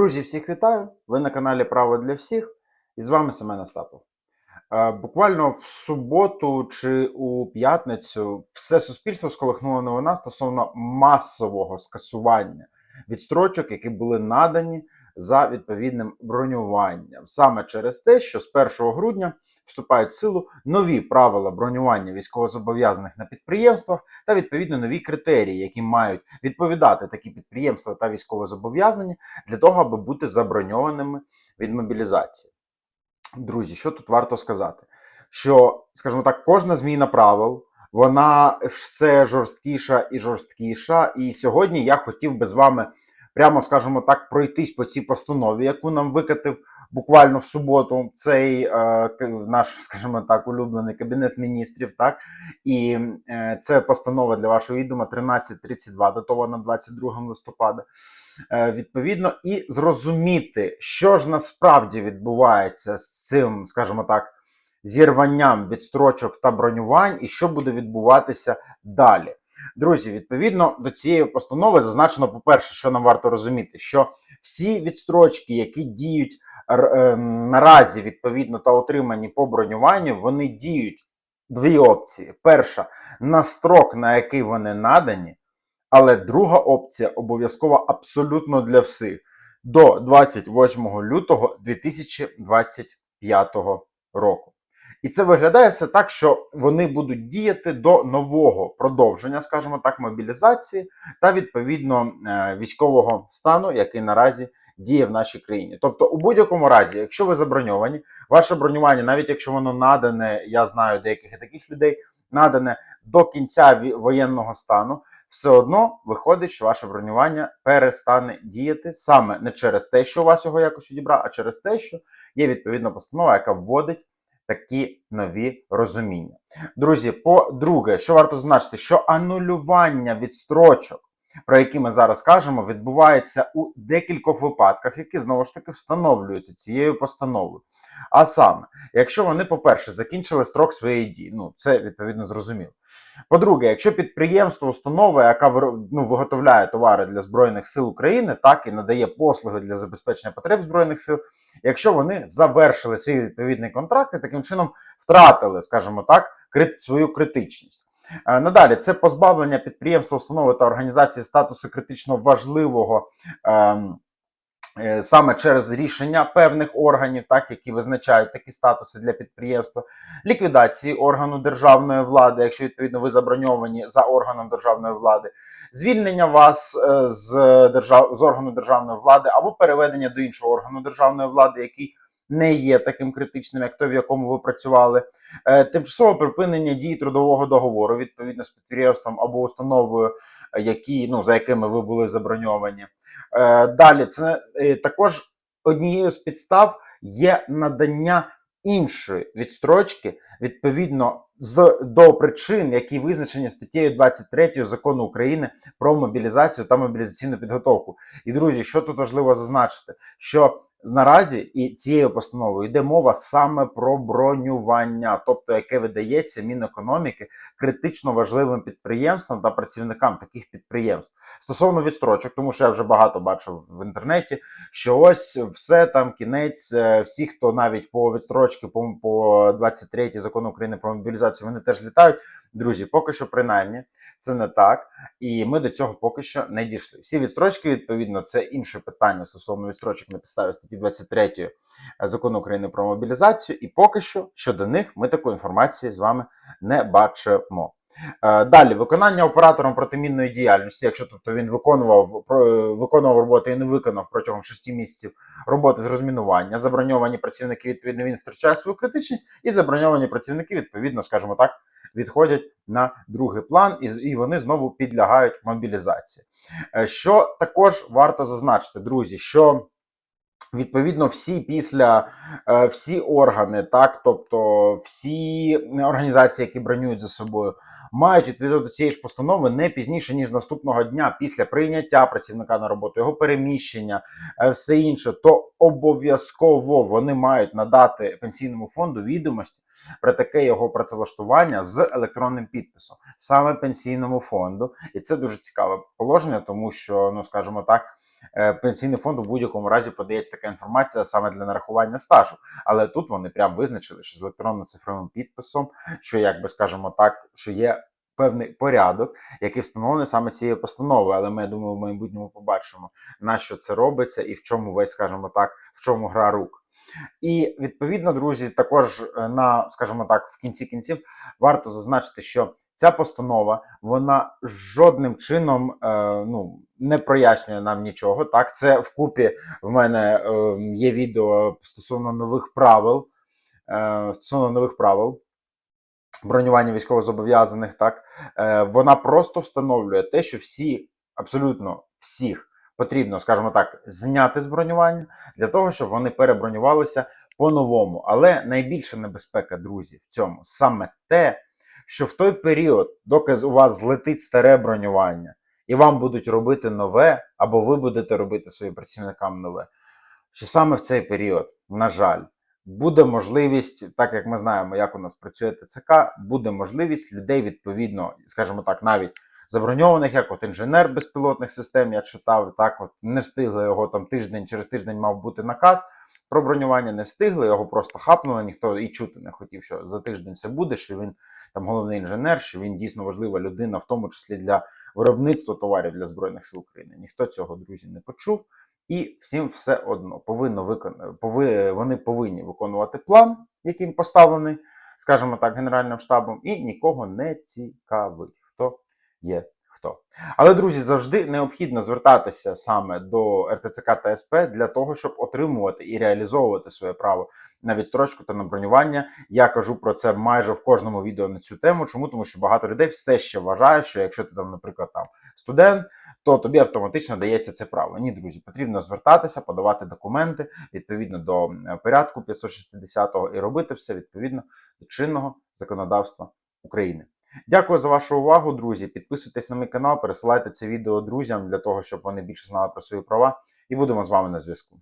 Друзі, всіх вітаю! Ви на каналі Право для всіх і з вами Семен Остапов. Е, Буквально в суботу чи у п'ятницю все суспільство сколихнуло новина стосовно масового скасування відстрочок, які були надані за відповідним бронюванням. Саме через те, що з 1 грудня вступають в силу нові правила бронювання військовозобов'язаних на підприємствах та відповідно нові критерії, які мають відповідати такі підприємства та військовозобов'язані для того, аби бути заброньованими від мобілізації. Друзі, що тут варто сказати? Що, скажімо так, кожна зміна правил, вона все жорсткіша і жорсткіша. І сьогодні я хотів би з вами, прямо скажімо так, пройтись по цій постанові, яку нам викатив буквально в суботу цей е, наш, скажімо так, улюблений кабінет міністрів. Так і е, це постанова для вашого відома 1332, датована 22 листопада. Е, відповідно, і зрозуміти, що ж насправді відбувається з цим, скажімо так, зірванням відстрочок та бронювань, і що буде відбуватися далі. Друзі, відповідно до цієї постанови зазначено, по-перше, що нам варто розуміти, що всі відстрочки, які діють ем, наразі відповідно та отримані по бронюванню, вони діють дві опції: перша на строк, на який вони надані. Але друга опція обов'язкова абсолютно для всіх до 28 лютого 2025 року. І це виглядає все так, що вони будуть діяти до нового продовження, скажімо так, мобілізації та відповідно е, військового стану, який наразі діє в нашій країні. Тобто, у будь-якому разі, якщо ви заброньовані, ваше бронювання, навіть якщо воно надане, я знаю деяких таких людей, надане до кінця воєнного стану, все одно виходить, що ваше бронювання перестане діяти саме не через те, що у вас його якось відібрав, а через те, що є відповідна постанова, яка вводить такі нові розуміння. Друзі, по-друге, що варто зазначити, що анулювання відстрочок, про які ми зараз кажемо, відбувається у декількох випадках, які знову ж таки встановлюються цією постановою. А саме, якщо вони, по-перше, закінчили строк своєї дії, ну це відповідно зрозуміло. По-друге, якщо підприємство, установа, яка ну, виготовляє товари для Збройних сил України, так і надає послуги для забезпечення потреб Збройних сил, якщо вони завершили свій відповідний контракт і таким чином втратили, скажімо так, крит- свою критичність. Е, Надалі це позбавлення підприємства, установи та організації статусу критично важливого. ем, е, Саме через рішення певних органів, так які визначають такі статуси для підприємства, ліквідації органу державної влади, якщо відповідно ви заброньовані за органом державної влади, звільнення вас е, з держав з органу державної влади або переведення до іншого органу державної влади, який не є таким критичним, як той, в якому ви працювали, Е, тимчасове припинення дії трудового договору відповідно з підприємством або установою, які ну за якими ви були заброньовані. Е, Далі це е, також однією з підстав є надання іншої відстрочки відповідно з до причин, які визначені статтею 23 закону України про мобілізацію та мобілізаційну підготовку. І друзі, що тут важливо зазначити, що наразі і цією постановою йде мова саме про бронювання, тобто яке видається Мінекономіки критично важливим підприємствам та працівникам таких підприємств стосовно відстрочок, тому що я вже багато бачив в інтернеті, що ось все там кінець, е, всі, хто навіть по відстрочки, по, по 23 закону України про мобілізацію, вони теж літають. Друзі, поки що принаймні це не так, і ми до цього поки що не дійшли. Всі відстрочки, відповідно, це інше питання стосовно відстрочок на підставі статті 23 закону України про мобілізацію, і поки що щодо них ми такої інформації з вами не бачимо. Е, Далі виконання оператором протимінної діяльності, якщо тобто він виконував виконував роботи і не виконав протягом 6 місяців роботи з розмінування, заброньовані працівники відповідно він втрачає свою критичність, і заброньовані працівники відповідно, скажімо так, відходять на другий план, і, і вони знову підлягають мобілізації. Е, Що також варто зазначити, друзі, що відповідно всі після е, всі органи, так, тобто всі організації, які бронюють за собою, мають відповідно до цієї ж постанови не пізніше ніж наступного дня після прийняття працівника на роботу, його переміщення, е, все інше, то обов'язково вони мають надати пенсійному фонду відомості про таке його працевлаштування з електронним підписом, саме пенсійному фонду, і це дуже цікаве положення, тому що, ну скажімо так. Е, Пенсійний фонд у будь-якому разі подається така інформація саме для нарахування стажу. Але тут вони прям визначили, що з електронно-цифровим підписом, що як би скажемо так, що є певний порядок, який встановлений саме цією постановою. Але ми я думаю, в майбутньому побачимо, на що це робиться і в чому весь, скажімо так, в чому гра рук. І відповідно, друзі, також е, на, скажімо так, в кінці кінців варто зазначити, що ця постанова вона жодним чином е, ну, не прояснює нам нічого. Так, це вкупі в мене е, є відео стосовно нових правил. Е, стосовно нових правил бронювання військовозобов'язаних, так е, вона просто встановлює те, що всі, абсолютно всіх потрібно, скажімо так, зняти з бронювання для того, щоб вони перебронювалися по-новому. Але найбільша небезпека, друзі, в цьому саме те, що в той період, доки у вас злетить старе бронювання, і вам будуть робити нове, або ви будете робити своїм працівникам нове, що саме в цей період, на жаль, буде можливість, так як ми знаємо, як у нас працює ТЦК, буде можливість людей відповідно, скажімо так, навіть заброньованих, як от інженер безпілотних систем, я читав, так от не встигли його там тиждень, через тиждень мав бути наказ про бронювання, не встигли, його просто хапнули, ніхто і чути не хотів, що за тиждень це буде, що він там головний інженер, що він дійсно важлива людина, в тому числі для виробництва товарів для Збройних сил України. Ніхто цього, друзі, не почув. І всім все одно повинно викон... пови... вони повинні виконувати план, який їм поставлений, скажімо так, Генеральним штабом, і нікого не цікавить, хто є хто. Але, друзі, завжди необхідно звертатися саме до РТЦК та СП для того, щоб отримувати і реалізовувати своє право на відстрочку та на бронювання. Я кажу про це майже в кожному відео на цю тему. Чому? Тому що багато людей все ще вважають, що якщо ти там, наприклад, там студент, то тобі автоматично дається це право. Ні, друзі, потрібно звертатися, подавати документи відповідно до порядку 560-го і робити все відповідно до чинного законодавства України. Дякую за вашу увагу, друзі. Підписуйтесь на мій канал, пересилайте це відео друзям для того, щоб вони більше знали про свої права. І будемо з вами на зв'язку.